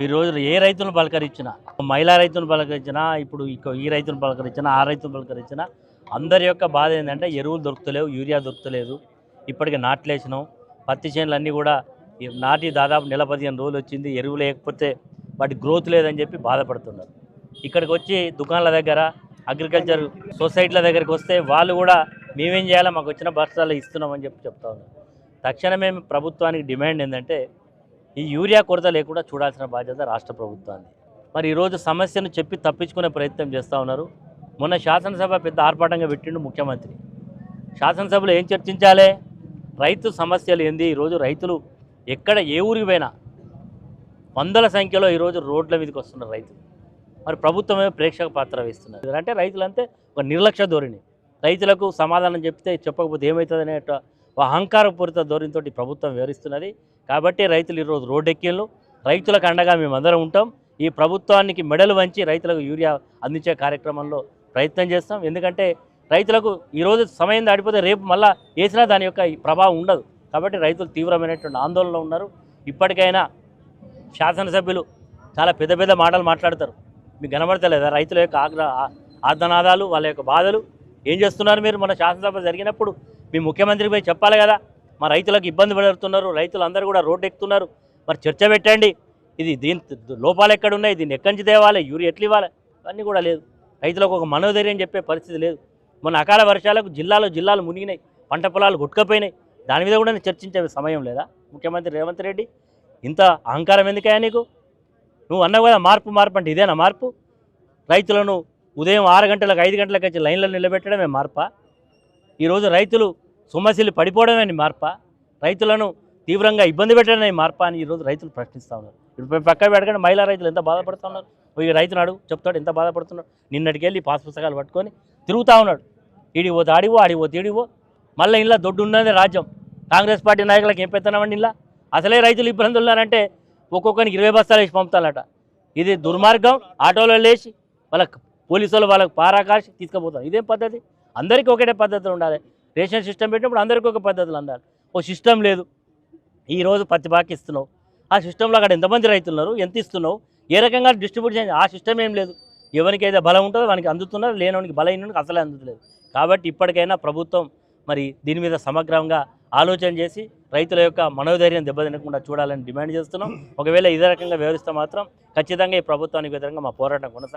ఈ రోజు ఏ రైతులను పలకరించినా మహిళా రైతును పలకరించినా ఇప్పుడు ఈ రైతును పలకరించినా ఆ రైతును పలకరించినా అందరి యొక్క బాధ ఏంటంటే ఎరువులు దొరుకుతలేవు యూరియా దొరుకుతలేదు. ఇప్పటికి నాట్లేసినాం. పత్తి చేనులు అన్నీ కూడా ఈ నాటి దాదాపు నెల పదిహేను రోజులు వచ్చింది. ఎరువు లేకపోతే వాటి గ్రోత్ లేదని చెప్పి బాధపడుతున్నారు. ఇక్కడికి వచ్చి దుకాణాల దగ్గర అగ్రికల్చర్ సొసైటీల దగ్గరికి వస్తే వాళ్ళు కూడా మేమేం చేయాలో మాకు వచ్చిన బస్తాలు ఇస్తున్నామని చెప్పి చెప్తా ఉన్నారు. తక్షణమే ప్రభుత్వానికి డిమాండ్ ఏంటంటే ఈ యూరియా కొరత లేకుండా చూడాల్సిన బాధ్యత రాష్ట్ర ప్రభుత్వాన్ని. మరి ఈరోజు సమస్యను చెప్పి తప్పించుకునే ప్రయత్నం చేస్తూ ఉన్నారు. మొన్న శాసనసభ పెద్ద ఆర్పాటంగా పెట్టిండు ముఖ్యమంత్రి. శాసనసభలో ఏం చర్చించాలి? రైతు సమస్యలు ఏంది? ఈరోజు రైతులు ఎక్కడ ఏ ఊరికి పోయినా వందల సంఖ్యలో ఈరోజు రోడ్ల మీదకి వస్తున్నారు రైతులు. మరి ప్రభుత్వమే ప్రేక్షక పాత్ర వేస్తున్నారు అంటే రైతులంతే ఒక నిర్లక్ష్య ధోరణి. రైతులకు సమాధానం చెప్తే చెప్పకపోతే ఏమవుతుంది అహంకారపూరిత ధోరణితో ప్రభుత్వం వివరిస్తున్నది కాబట్టి రైతులు ఈరోజు రోడ్డెక్కిళ్ళు. రైతులకు అండగా మేమందరం ఉంటాం. ఈ ప్రభుత్వానికి మెడలు వంచి రైతులకు యూరియా అందించే కార్యక్రమంలో ప్రయత్నం చేస్తాం. ఎందుకంటే రైతులకు ఈరోజు సమయం దాటిపోతే రేపు మళ్ళా వేసినా దాని యొక్క ప్రభావం ఉండదు. కాబట్టి రైతులు తీవ్రమైనటువంటి ఆందోళనలో ఉన్నారు. ఇప్పటికైనా శాసనసభ్యులు చాలా పెద్ద పెద్ద మాటలు మాట్లాడతారు. మీకు కనబడతలేదా? రైతుల యొక్క ఆగ్ర ఆర్ధనాదాలు వాళ్ళ యొక్క బాధలు. ఏం చేస్తున్నారు మీరు? మన శాసనసభ జరిగినప్పుడు మీ ముఖ్యమంత్రికి పోయి చెప్పాలి కదా. మా రైతులకు ఇబ్బంది పడుతున్నారు రైతులు అందరూ కూడా రోడ్డు ఎక్కుతున్నారు. మరి చర్చ పెట్టండి. ఇది దీని లోపాలు ఎక్కడ ఉన్నాయి దీన్ని ఎక్కడి నుంచి తేవాలి? యూరి ఎట్లు ఇవ్వాలి? అన్నీ కూడా లేదు. రైతులకు ఒక మనోధైర్యం చెప్పే పరిస్థితి లేదు. మొన్న అకాల వర్షాలకు జిల్లాలో జిల్లాలు మునిగినాయి. పంట పొలాలు కొట్టుకపోయినాయి. దాని మీద కూడా చర్చించే సమయం లేదా? ముఖ్యమంత్రి రేవంత్ రెడ్డి ఇంత అహంకారం ఎందుకయ్యా నీకు? నువ్వు అన్నావు కదా మార్పు మార్పు అంటే ఇదేనా మార్పు? రైతులను ఉదయం ఆరు గంటలకు ఐదు గంటలకు వచ్చి లైన్లో నిలబెట్టడమే మార్పా? ఈరోజు రైతులు సొమ్మసిల్లి పడిపోవడమే మార్ప మార్పా. రైతులను తీవ్రంగా ఇబ్బంది పెట్టడమే మార్పా అని ఈరోజు రైతులు ప్రశ్నిస్తూ ఉన్నారు. ఇప్పుడు పక్క పెడకండి మహిళా రైతులు ఎంత బాధపడుతున్నారు ఈ రైతును అడుగు చెప్తాడు ఎంత బాధపడుతున్నాడు? నిన్నటికి వెళ్ళి పాస్ పుస్తకాలు పట్టుకొని తిరుగుతూ ఉన్నాడు. ఈడి పోతే ఆడివో ఆడికి పోతే మళ్ళీ ఇలా దొడ్డు ఉన్నదే రాజ్యం. కాంగ్రెస్ పార్టీ నాయకులకు ఏం పెత్తనామండి ఇలా అసలే రైతులు ఇబ్బందులు ఉన్నారంటే ఒక్కొక్కరికి ఇరవై బస్తాలు వేసి పంపుతారట ఇది దుర్మార్గం ఆటోలో లేచి వాళ్ళ పోలీసులు వాళ్ళకి పారాకాసి తీసుకుపోతారు. ఇదేం పద్ధతి? అందరికీ ఒకటే పద్ధతులు ఉండాలి. రేషన్ సిస్టమ్ పెట్టినప్పుడు అందరికీ ఒక పద్ధతులు అందాలి. ఓ సిస్టమ్ లేదు. ఈరోజు పత్తి బాకి ఇస్తున్నావు. ఆ సిస్టంలో అక్కడ ఎంతమంది రైతులు ఉన్నారు? ఎంత ఇస్తున్నావు? ఏ రకంగా డిస్ట్రిబ్యూట్ ఆ సిస్టమ్ ఏం లేదు. ఎవరికి అయితే బలం ఉంటుందో వానికి అందుతున్నారు. లేనివానికి బలహీనకి అసలే అందుతలేదు. కాబట్టి ఇప్పటికైనా ప్రభుత్వం మరి దీని మీద సమగ్రంగా ఆలోచన చేసి రైతుల యొక్క మనోధైర్యం దెబ్బతినకుండా చూడాలని డిమాండ్ చేస్తున్నాం. ఒకవేళ ఇదే రకంగా వ్యవహరిస్తే మాత్రం ఖచ్చితంగా ఈ ప్రభుత్వానికి వ్యతిరేకంగా మా పోరాటం కొనసాగుతుంది.